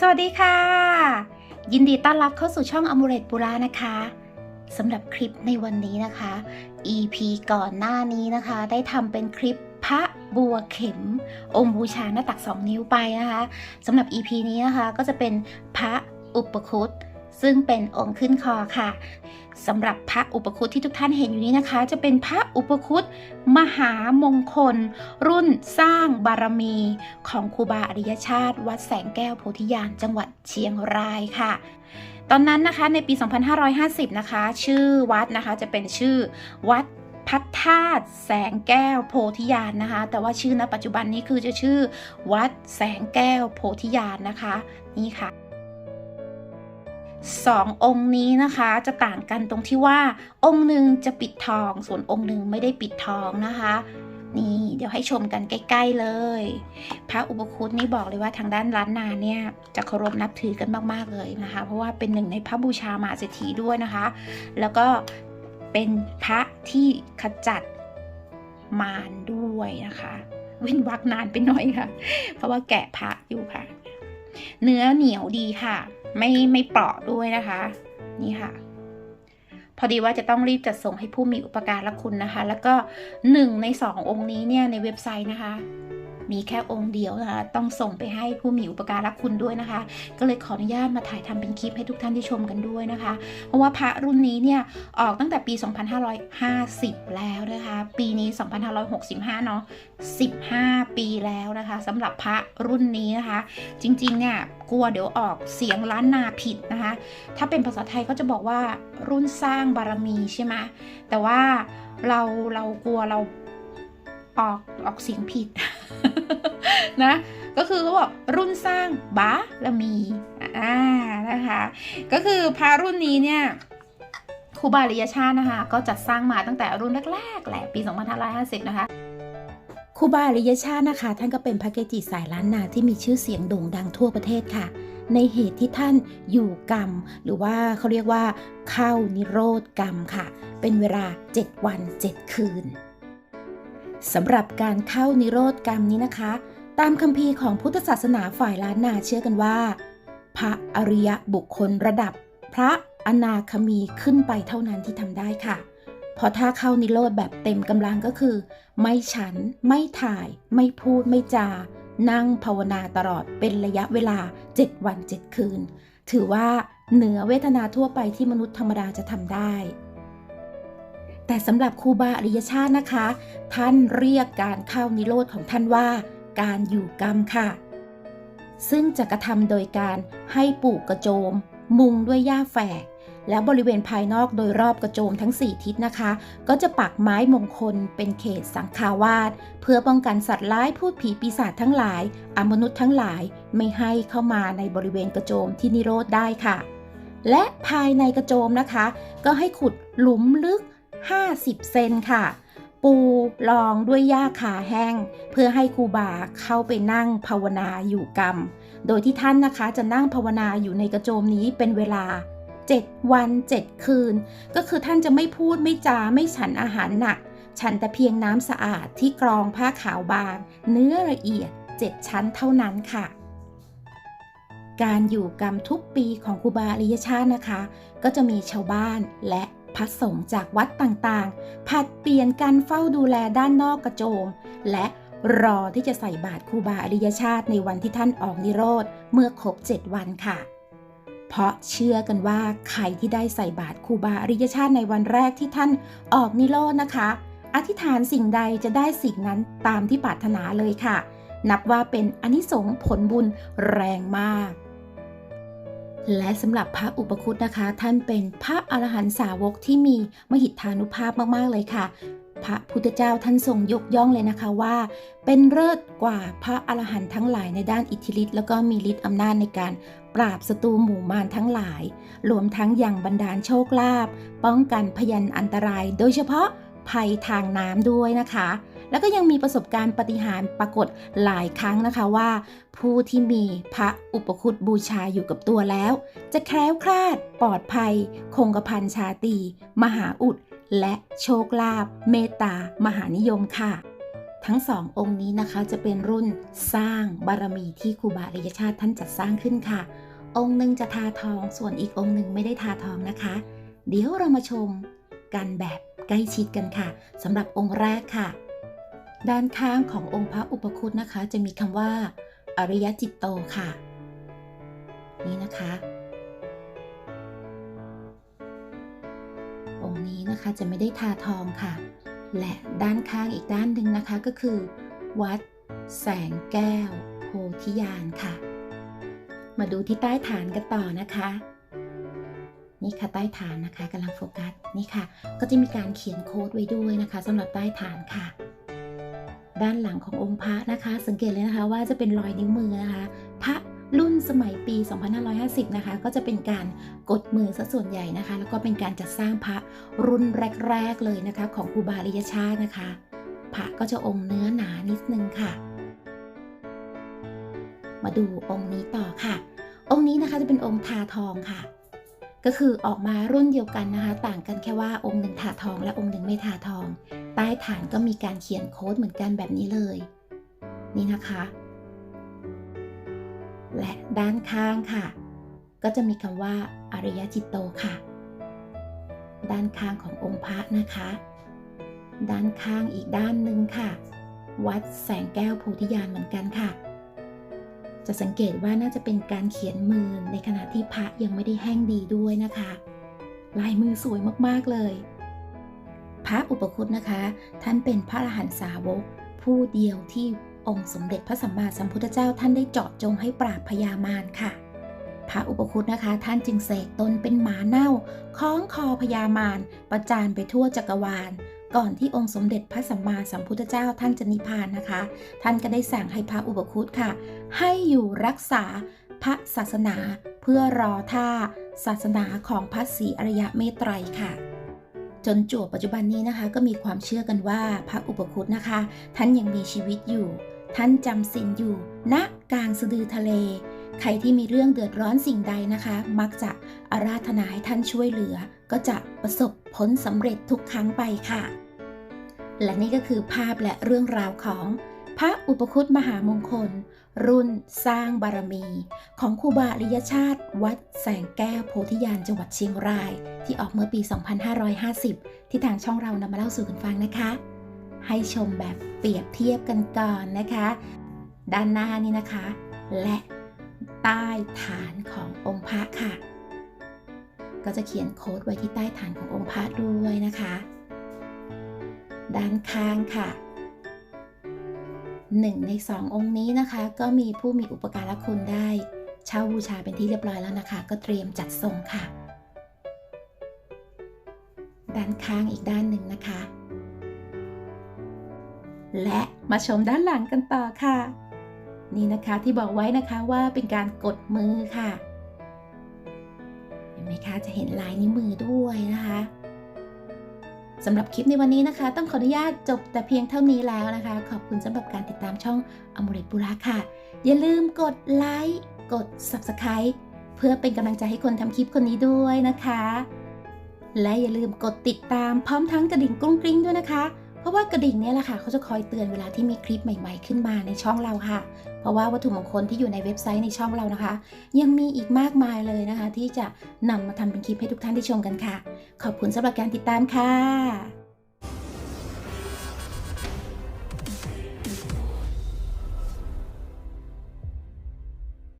สวัสดีค่ะ ยินดีต้อนรับเข้าสู่ช่องอมูเรตปุรานะคะสำหรับคลิปในวันนี้นะคะ EP ก่อนหน้านี้นะคะ ได้ทำเป็นคลิปพระบัวเข็ม องค์บูชาหน้าตัก 2 นิ้วไปนะคะสำหรับ EP นี้นะคะก็จะเป็นพระอุปคุต ซึ่งเป็นองค์ขึ้นคอค่ะสำหรับพระอุปคุตที่ทุกท่านเห็นอยู่นี้นะคะ จะเป็นพระอุปคุตมหามงคล รุ่นสร้างบารมีของครูบาอริยชาติ วัดแสงแก้วโพธิญาณจังหวัดเชียงรายค่ะ ตอนนั้นนะคะในปี 2550 นะคะ ชื่อวัดนะคะจะเป็นชื่อวัดพัทธาตุแสงแก้วโพธิญาณนะคะ แต่ว่าชื่อณปัจจุบันนี้คือจะชื่อวัดแสงแก้วโพธิญาณนะคะ นี่ค่ะ สององค์นี้นะคะจะต่างกันตรงที่ว่า องค์หนึ่งจะปิดทอง ส่วนองค์หนึ่งไม่ได้ปิดทองนะคะ นี่เดี๋ยวให้ชมกันใกล้ ๆเลย พระอุปคุตนี่บอกเลยว่าทางด้านล้านนาเนี่ยจะเคารพนับถือกันมากๆเลยนะคะ เพราะว่าเป็นหนึ่งในพระบูชามาเศรษฐีด้วยนะคะ แล้วก็เป็นพระที่ขจัดมารด้วยนะคะ เว้นวักนานไปหน่อยค่ะ เพราะว่าแกะพระอยู่ค่ะ เนื้อเหนียวดีค่ะ ไม่ไม่เปราะด้วยนะคะ นี่ค่ะ พอดีว่าจะต้องรีบจัดส่งให้ผู้มีอุปการะคุณนะคะ แล้วก็หนึ่งในสององค์นี้เนี่ยในเว็บไซต์นะคะ มีแค่องค์เดียวนะคะ ต้องส่งไปให้ผู้มีอุปการะคุณด้วยนะคะ ก็เลยขออนุญาตมาถ่ายทำเป็นคลิปให้ทุกท่านได้ชมกันด้วยนะคะ เพราะว่าพระรุ่นนี้เนี่ยออกตั้งแต่ปี 2550 แล้วนะคะ ปีนี้ 2565 เนาะ 15 ปีแล้วนะคะสำหรับพระรุ่นนี้นะคะ จริงๆ เนี่ยกลัวเดี๋ยวออกเสียงล้านนาผิดนะคะ ถ้าเป็นภาษาไทยก็จะบอกว่ารุ่นสร้างบารมีใช่ไหมแต่ว่าเราเรากลัวเราออกออกเสียงผิด นะ ก็คือเขาบอกรุ่นสร้างบารมีอ่านะคะ ก็คือพระรุ่นนี้เนี่ยครูบาริยชาตินะคะ ก็จัดสร้างมาตั้งแต่รุ่นแรกๆแหละปี 2550 นะคะครูบาอริยชาตินะคะ ท่านก็เป็นพระเกจิสายล้านนาที่มีชื่อเสียงโด่งดังทั่วประเทศค่ะ ในเหตุที่ท่านอยู่กรรม หรือว่าเขาเรียกว่าเข้านิโรธกรรมค่ะ เป็นเวลา 7 วัน 7 คืน สำหรับการเข้านิโรธกรรมนี้นะคะ ตามคัมภีร์ของพุทธศาสนาฝ่ายล้านนาเชื่อกันว่า พระอริยบุคคลระดับ พระอนาคามีขึ้นไปเท่านั้นที่ทำได้ค่ะ เพราะถ้าเข้านิโรธแบบเต็มกำลังก็คือ ไม่ฉัน ไม่ถ่าย ไม่พูดไม่จา นั่งภาวนาตลอดเป็นระยะเวลา 7 วัน 7 คืน ถือว่าเหนือเวทนาทั่วไปที่มนุษย์ธรรมดาจะทำได้ แต่สำหรับครูบาอริยชาตินะคะ ท่านเรียกการเข้านิโรธของท่านว่า การอยู่กรรมค่ะ ซึ่งจะกระทำโดยการให้ปลูกกระโจม มุงด้วยหญ้าแฝก และบริเวณภายนอกโดยรอบกระโจมทั้ง 4 ทิศนะคะ ก็จะปักไม้มงคลเป็นเขตสังฆาวาสเพื่อป้องกันสัตว์ร้ายพูดผีปีศาจทั้งหลาย อมนุษย์ทั้งหลายไม่ให้เข้ามาในบริเวณกระโจมที่นิโรธได้ค่ะ และภายในกระโจมนะคะ ก็ให้ขุดหลุมลึก 50 เซนค่ะ ปูรองด้วยหญ้าขาแห้ง เพื่อให้ครูบาเข้าไปนั่งภาวนาอยู่กรรม โดยที่ท่านนะคะจะนั่งภาวนาอยู่ในกระโจมนี้เป็นเวลา 7 วัน 7 คืน ก็คือท่านจะไม่พูดไม่จาไม่ฉันอาหารหนัก ฉันแต่เพียงน้ำสะอาดที่กรองผ้าขาวบาง เนื้อละเอียด 7 ชั้นเท่านั้นค่ะการอยู่กรรมทุกปีของครูบาอริยชาตินะคะ ก็จะมีชาวบ้านและ พระสงฆ์จากวัดต่างๆ ผัดเปลี่ยนกันเฝ้าดูแลด้านนอกกระโจม และรอที่จะใส่บาตรครูบาอริยชาติในวันที่ท่านออกนิโรธเมื่อครบ 7 วันค่ะ เพราะเชื่อกันว่าใครที่ได้ใส่บาตรครูบาอริยชาติในวันแรกที่ท่านออกนิโรธนะคะ อธิษฐานสิ่งใดจะได้สิ่งนั้นตามที่ปรารถนาเลยค่ะ นับว่าเป็นอนิสงส์ผลบุญแรงมาก และสำหรับพระอุปคุตนะคะ ท่านเป็นพระอรหันตสาวกที่มีมหิทธานุภาพมากๆเลยค่ะ พระพุทธเจ้าท่านทรงยกย่องเลยนะคะว่า เป็นเลิศกว่าพระอรหันต์ทั้งหลายในด้านอิทธิฤทธิ์แล้วก็มีฤทธิ์อำนาจในการปราบศัตรูหมู่มารทั้งหลาย รวมทั้งยังบันดาลโชคลาภป้องกันพยันอันตราย โดยเฉพาะภัยทางน้ำด้วยนะคะ แล้วก็ยังมีประสบการณ์ปฏิหารปรากฏหลายครั้งนะคะว่า ผู้ที่มีพระอุปคุตบูชาอยู่กับตัวแล้ว จะแคล้วคลาด ปลอดภัย คงกระพันชาตี มหาอุด และโชคลาภเมตตามหานิยมค่ะทั้งสององค์นี้นะคะจะเป็นรุ่นสร้างบารมีที่ครูบาอริยชาติท่านจัดสร้างขึ้นค่ะ องค์หนึ่งจะทาทองส่วนอีกองค์หนึ่งไม่ได้ทาทองนะคะ เดี๋ยวเรามาชมกันแบบใกล้ชิดกันค่ะสำหรับองค์แรกค่ะ ด้านข้างขององค์พระอุปคุตนะคะ จะมีคำว่า อริยจิตโตค่ะ นี่นะคะ องค์นี้นะคะจะไม่ได้ทาทองค่ะ และด้านข้างอีกด้านหนึ่งนะคะก็คือ วัด แสงแก้ว โพธิญาณค่ะ มาดูที่ใต้ฐานกันต่อนะคะนี่ค่ะใต้ฐานนะคะกำลังโฟกัสนี่ค่ะ ก็จะมีการเขียนโค้ดไว้ด้วยนะคะสำหรับใต้ฐานค่ะ ด้านหลังขององค์พระนะคะ สังเกตเลยนะคะว่าจะเป็นรอยนิ้วมือนะคะ พระรุ่นสมัยปี 2550 นะคะ ก็จะเป็นการกดมือซะส่วนใหญ่นะคะ แล้วก็เป็นการจัดสร้างพระรุ่นแรก ๆ เลยนะคะ ของครูบาอริยชาตินะคะ พระก็จะองค์เนื้อหนานิดนึงค่ะ มาดูองค์นี้ต่อค่ะ องค์นี้นะคะจะเป็นองค์ทาทองค่ะ ก็คือออกมารุ่นเดียวกันนะคะ ต่างกันแค่ว่าองค์หนึ่งทาทองและองค์หนึ่งไม่ทาทอง ใต้ฐานก็มีการเขียนโค้ดเหมือนกันแบบนี้เลย นี่นะคะ และด้านข้างค่ะ ก็จะมีคำว่าอริยจิตโตค่ะ ด้านข้างขององค์พระนะคะ ด้านข้างอีกด้านหนึ่งค่ะ วัดแสงแก้วโพธิญาณเหมือนกันค่ะ จะสังเกตว่าน่าจะเป็นการเขียนมือในขณะที่พระยังไม่ได้แห้งดีด้วยนะคะ ลายมือสวยมากๆเลย พระอุปคุตนะคะ ท่านเป็นพระอรหันตสาวก ผู้เดียวที่องค์สมเด็จพระสัมมาสัมพุทธเจ้าท่านได้เจาะจงให้ปราบพยามารค่ะ พระอุปคุตนะคะ ท่านจึงเสกตนเป็นหมาเน่าคล้องคอพยามารประจานไปทั่วจักรวาลก่อนที่องค์สมเด็จพระสัมมาสัมพุทธเจ้าท่านจะนิพพานนะคะ ท่านก็ได้สั่งให้พระอุปคุตค่ะ ให้อยู่รักษาพระศาสนาเพื่อรอท่าศาสนาของพระศรีอริยะเมตไตรค่ะ จนจวบปัจจุบันนี้นะคะ ก็มีความเชื่อกันว่าพระอุปคุตนะคะ ท่านยังมีชีวิตอยู่ ท่านจำศีลอยู่ณกลางสะดือทะเล ใครที่มีเรื่องเดือดร้อนสิ่งใดนะคะ มักจะอาราธนาให้ท่านช่วยเหลือ ก็จะประสบผลสำเร็จทุกครั้งไปค่ะ และนี่ก็คือภาพและเรื่องราวของพระอุปคุตมหามงคล รุ่นสร้างบารมี ของครูบาอริยชาติ วัดแสงแก้วโพธิญาณจังหวัดเชียงราย ที่ออกเมื่อปี 2550 ที่ทางช่องเรานำมาเล่าสู่กันฟังนะคะ ให้ชมแบบเปรียบเทียบกันก่อนนะคะ ด้านหน้านี่นะคะ และใต้ฐานขององค์พระค่ะ ก็จะเขียนโค้ดไว้ที่ใต้ฐานขององค์พระด้วยนะคะ ด้านข้างค่ะ หนึ่งในสององค์นี้นะคะ ก็มีผู้มีอุปการะคุณได้ เช่าบูชาเป็นที่เรียบร้อยแล้วนะคะ ก็เตรียมจัดส่งค่ะ ด้านข้างอีกด้านหนึ่งนะคะ และมาชมด้านหลังกันต่อค่ะ นี่นะคะที่บอกไว้นะคะว่าเป็นการกดมือค่ะ เห็นไหมคะจะเห็นลายนิ้วมือด้วยนะคะ สำหรับคลิปในวันนี้นะคะ ต้องขออนุญาตจบแต่เพียงเท่านี้แล้วนะคะ ขอบคุณสำหรับการติดตามช่องอมริปุระค่ะ อย่าลืมกดไลค์กด Subscribe เพื่อเป็นกำลังใจให้คนทำคลิปคนนี้ด้วยนะคะ และอย่าลืมกดติดตามพร้อมทั้งกระดิ่งกรุ้งกริ้งด้วยนะคะ เพราะว่ากระดิ่งเนี่ยแหละค่ะเขาจะคอยเตือนเวลาที่มีคลิปใหม่ ๆ ขึ้นมาในช่องเราค่ะ เพราะว่าวัตถุมงคลที่อยู่ในเว็บไซต์ในช่องเรานะคะ ยังมีอีกมากมายเลยนะคะ ที่จะนำมาทำเป็นคลิปให้ทุกท่านได้ชมกันค่ะ ขอบคุณสำหรับการติดตามค่ะ